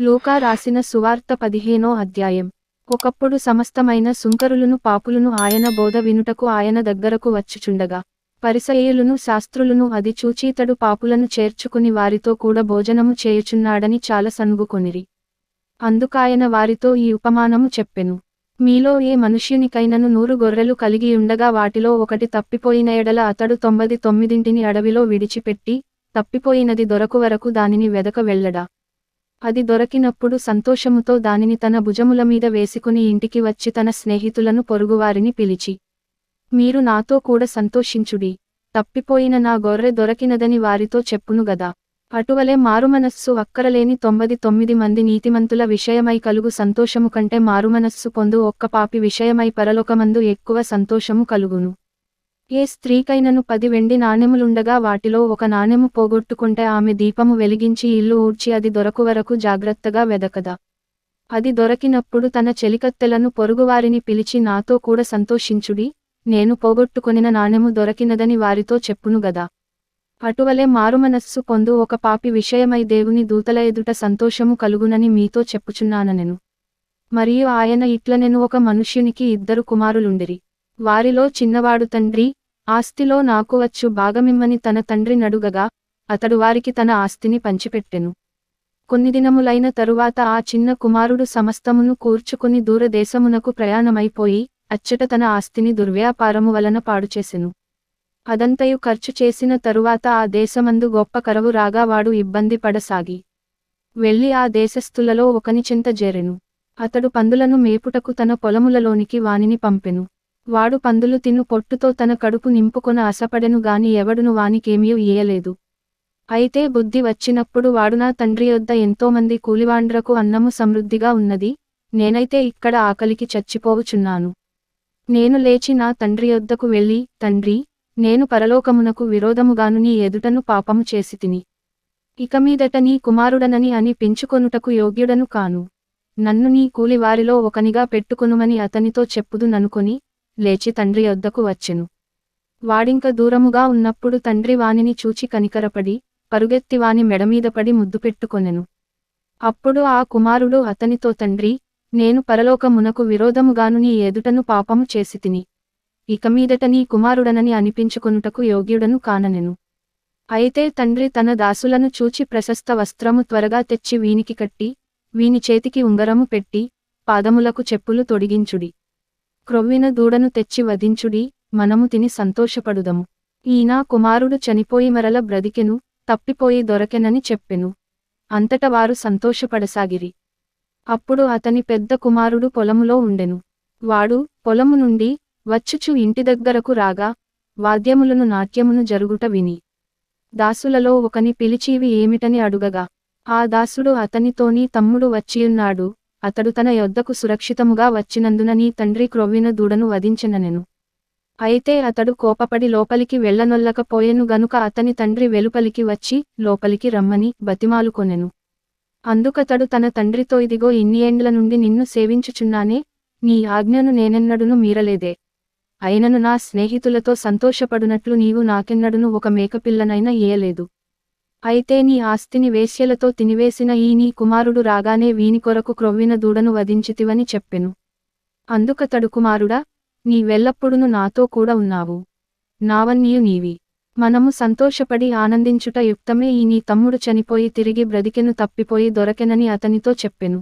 లూకా రాసిన సువార్త పదిహేనో అధ్యాయం. ఒకప్పుడు సమస్తమైన సుంకరులను పాపులను ఆయన బోధ వినుటకు ఆయన దగ్గరకు వచ్చుచుండగా పరిసయేయులును శాస్త్రులను అది చూచీతడు పాపులను చేర్చుకుని వారితో కూడా భోజనము చేయుచున్నాడని చాలా సనుగుకొనిరి. అందుకాయన వారితో ఈ ఉపమానము చెప్పెను. మీలో ఏ మనుష్యునికైనను నూరు గొర్రెలు కలిగి ఉండగా వాటిలో ఒకటి తప్పిపోయిన ఎడల అతడు తొమ్మిది తొమ్మిదింటిని అడవిలో విడిచిపెట్టి తప్పిపోయినది దొరకు వరకు దానిని వెదక వెళ్ళడా. అది దొరకినప్పుడు సంతోషముతో దానిని తన భుజముల మీద వేసుకుని ఇంటికి వచ్చి తన స్నేహితులను పొరుగువారిని పిలిచి మీరు నాతో కూడా సంతోషించుడి. తప్పిపోయిన నా గొర్రె దొరకినదని వారితో చెప్పును గదా. అటువలే మారుమనస్సు అక్కరలేని తొమ్మిది తొమ్మిది మంది నీతిమంతుల విషయమై కలుగు సంతోషము కంటే మారుమనస్సు పొందు ఒక్క పాపి విషయమై పరలోకమందు ఎక్కువ సంతోషము కలుగును. ఏ స్త్రీకైనను పది వెండి నాణెములుండగా వాటిలో ఒక నాణెము పోగొట్టుకుంటే ఆమె దీపము వెలిగించి ఇల్లు ఊడ్చి అది దొరకు వరకు జాగ్రత్తగా వెదకదా. అది దొరకినప్పుడు తన చెలికత్తెలను పొరుగువారిని పిలిచి నాతో కూడా సంతోషించుడి నేను పోగొట్టుకొనిన నాణెము దొరకినదని వారితో చెప్పును గదా. అటువలే మారుమనస్సు పొందు ఒక పాపి విషయమై దేవుని దూతల ఎదుట సంతోషము కలుగునని మీతో చెప్పుచున్నాననెను. మరియు ఆయన ఇట్లనెను ఒక మనుష్యునికి ఇద్దరు కుమారులుండిరి. వారిలో చిన్నవాడు తండ్రి ఆస్తిలో నాకు వచ్చు భాగమిమ్మని తన తండ్రి నడుగగా అతడు వారికి తన ఆస్తిని పంచిపెట్టెను. కొన్ని దినములైన తరువాత ఆ చిన్న కుమారుడు సమస్తమును కూర్చుకుని దూరదేశమునకు ప్రయాణమైపోయి అచ్చట తన ఆస్తిని దుర్వ్యాపారము వలన పాడుచేసెను. అదంతయు ఖర్చు చేసిన తరువాత ఆ దేశమందు గొప్ప కరవు రాగా వాడు ఇబ్బంది పడసాగి. వెళ్ళి ఆ దేశస్థులలో ఒకని చింత జేరెను. అతడు పందులను మేపుటకు తన పొలములలోనికి వానిని పంపెను. వాడు పందులు తిను పొట్టుతో తన కడుపు నింపుకొన అసపడెను గాని ఎవడును వానికేమీ ఇయ్యలేదు అయితే బుద్ధి వచ్చినప్పుడు వాడు నా తండ్రి యొద్ద ఎంతోమంది కూలివాండ్రకు అన్నము సమృద్ధిగా ఉన్నది నేనైతే ఇక్కడ ఆకలికి చచ్చిపోవుచున్నాను. నేను లేచి నా తండ్రి యొద్దకు వెళ్ళి తండ్రి నేను పరలోకమునకు విరోధముగాను నీ ఎదుటను పాపము చేసి తిని ఇక మీదట నీ కుమారుడనని అని పెంచుకొనుటకు యోగ్యుడను కాను. నన్ను నీ కూలివారిలో ఒకనిగా పెట్టుకొనుమని అతనితో చెప్పుదు ననుకొని లేచి తండ్రి యొద్దకు వచ్చెను. వాడింక దూరముగా ఉన్నప్పుడు తండ్రి వానిని చూచి కనికరపడి పరుగెత్తి వాని మెడమీద పడి ముద్దు పెట్టుకొనెను. అప్పుడు ఆ కుమారుడు అతనితో తండ్రి నేను పరలోకమునకు విరోధముగాను నీ ఎదుటను పాపము చేసి తిని ఇక మీదట నీ కుమారుడనని అనిపించుకొనుటకు యోగ్యుడను కాననెను. అయితే తండ్రి తన దాసులను చూచి ప్రశస్త వస్త్రము త్వరగా తెచ్చి వీనికి కట్టి వీని చేతికి ఉంగరము పెట్టి పాదములకు చెప్పులు తొడిగించుడి. క్రొవ్విన దూడను తెచ్చి వధించుడి మనము తిని సంతోషపడుదము. ఈనా కుమారుడు చనిపోయి మరల బ్రతికెను తప్పిపోయి దొరకెనని చెప్పెను. అంతట వారు సంతోషపడసాగిరి. అప్పుడు అతని పెద్ద కుమారుడు పొలములో ఉండెను. వాడు పొలము నుండి వచ్చుచు ఇంటి దగ్గరకు రాగా వాద్యములను నాట్యమును జరుగుట విని. దాసులలో ఒకని పిలిచివి ఏమిటని అడుగగా ఆ దాసుడు అతనితోని తమ్ముడు వచ్చియున్నాడు అతడు తన యొద్దకు సురక్షితముగా వచ్చినందున నీ తండ్రి క్రొవ్విన దూడను వధించెననెను అయితే అతడు కోపపడి లోపలికి వెళ్ళనొల్లకపోయెను గనుక అతని తండ్రి వెలుపలికి వచ్చి లోపలికి రమ్మని బతిమాలుకొనెను. అందుకతడు తన తండ్రితో ఇదిగో ఇన్ని ఏండ్ల నుండి నిన్ను సేవించుచున్నానే నీ ఆజ్ఞను నేనెన్నడును మీరలేదే. అయినను నా స్నేహితులతో సంతోషపడునట్లు నీవు నాకెన్నడును ఒక మేకపిల్లనైనా ఇయ్యలేదు. అయితే నీ ఆస్తిని వేశ్యలతో తినివేసిన ఈ నీ కుమారుడు రాగానే వీని కొరకు క్రొవ్విన దూడను వధించితివని చెప్పెను. అందుకతడు కుమారుడా నీ వెల్లప్పుడును నాతో కూడా ఉన్నావు. నావన్నీయు నీవి. మనము సంతోషపడి ఆనందించుట యుక్తమే ఈ నీ తమ్ముడు చనిపోయి తిరిగి బ్రదికెను తప్పిపోయి దొరకెనని అతనితో చెప్పెను.